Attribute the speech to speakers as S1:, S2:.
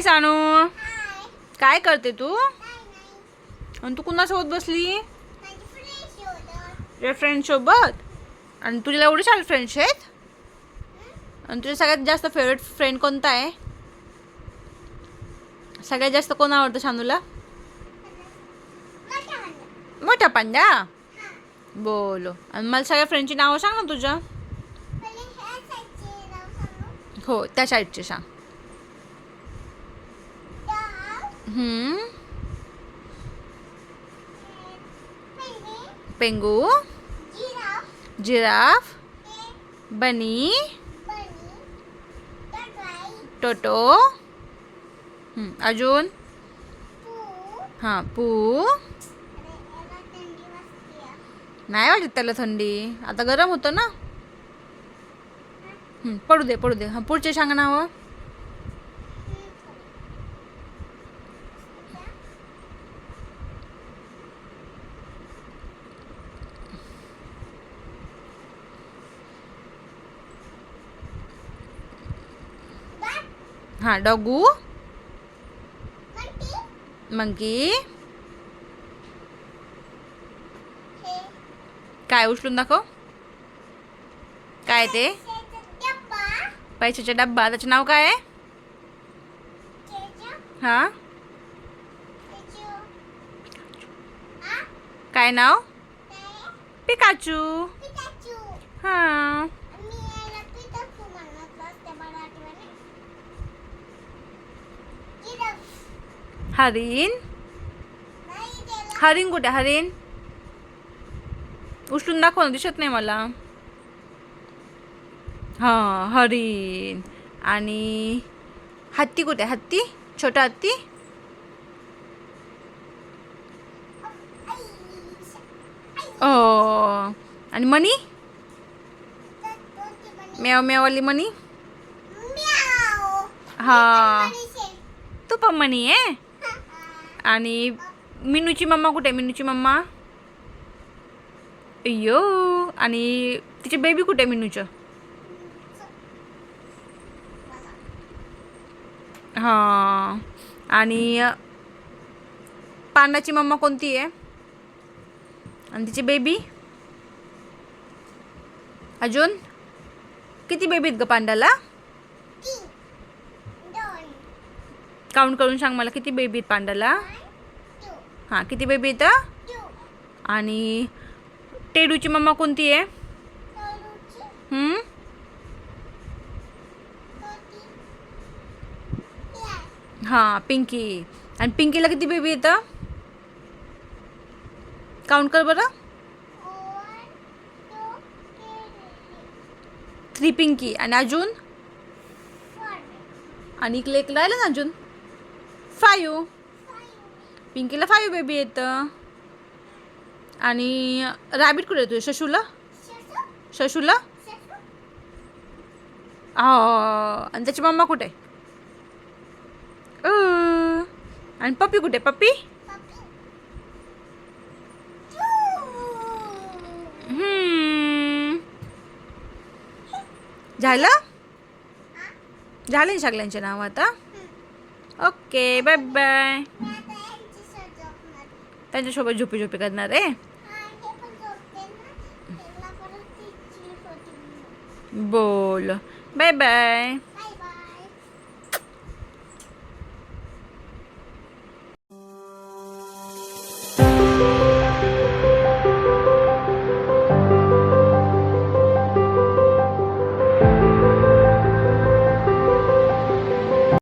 S1: सानू. काय करते तू? आणि तू कुणासोबत बसली? तुझ्या फ्रेंड सोबत? आणि तुझ्या एवढे छान फ्रेंड्स आहेत? आणि तुझ्या सगळ्यात जास्त फेवरेट फ्रेंड कोणता आहे? सगळ्यात जास्त कोण आवडतं शानूला मोठा पांड्या? बोलो. आणि मला सगळ्या फ्रेंडची नावं सांग ना तुझ्या हो त्या साईडचे सांग. हम्म, पेंगू। जिराफ। बनी। टोटो। हम्म, अजून? हां पू। नाही वाटत त्याला थंडी. आता गरम होतं ना? पडू दे पडू दे. हां पुढचे सांग नावं हां डॉगू। मंकी। काय उचलून दाखव? काय ते? पैशाचा डब्बा। त्याचं नाव काय आहे? हां? काय नाव? पिकाचू। हां. हरिण? हरिण कुठे? हरिण? उचलून दाखव दिसत नाही मला. हां हरिण. आणि हत्ती कुठे? हत्ती? छोटा हत्ती? ओ आणि मणी मेव मेववाली मणी हा. तू पण मणी आहे? आणि मिनूची मम्मा कुठे आहे? मिनूची मम्मा? अय्यो आणि तिचे बेबी कुठे आहे मिनूचं? हां आणि पांडाची मम्मा कोणती आहे? आणि तिची बेबी अजून? किती बेबी आहेत ग पांडाला? काउंट करून सांग मला किती बेबी आहेत पांडाला हां किती बेबी आहेत? आणि टेडूची मम्मा कोणती आहे? हां पिंकी. आणि पिंकीला किती बेबी येतं काउंट कर बरं. Three Pinky. आणि अजून? आणि इकडे एक राहिलं ना अजून? फायू. पिंकीला फायू बेबी येतं. आणि रॅबिट कुठे येतो शशूला? शशूला? हो आणि त्याची मम्मा कुठे? आणि पप्पी कुठे? पप्पी? झालं? झालं झाले सगळ्यांचे नाव आता? ओके बाय बाय त्यांच्यासोबत झोपी झोपी करणार आहे? बोल. Bye bye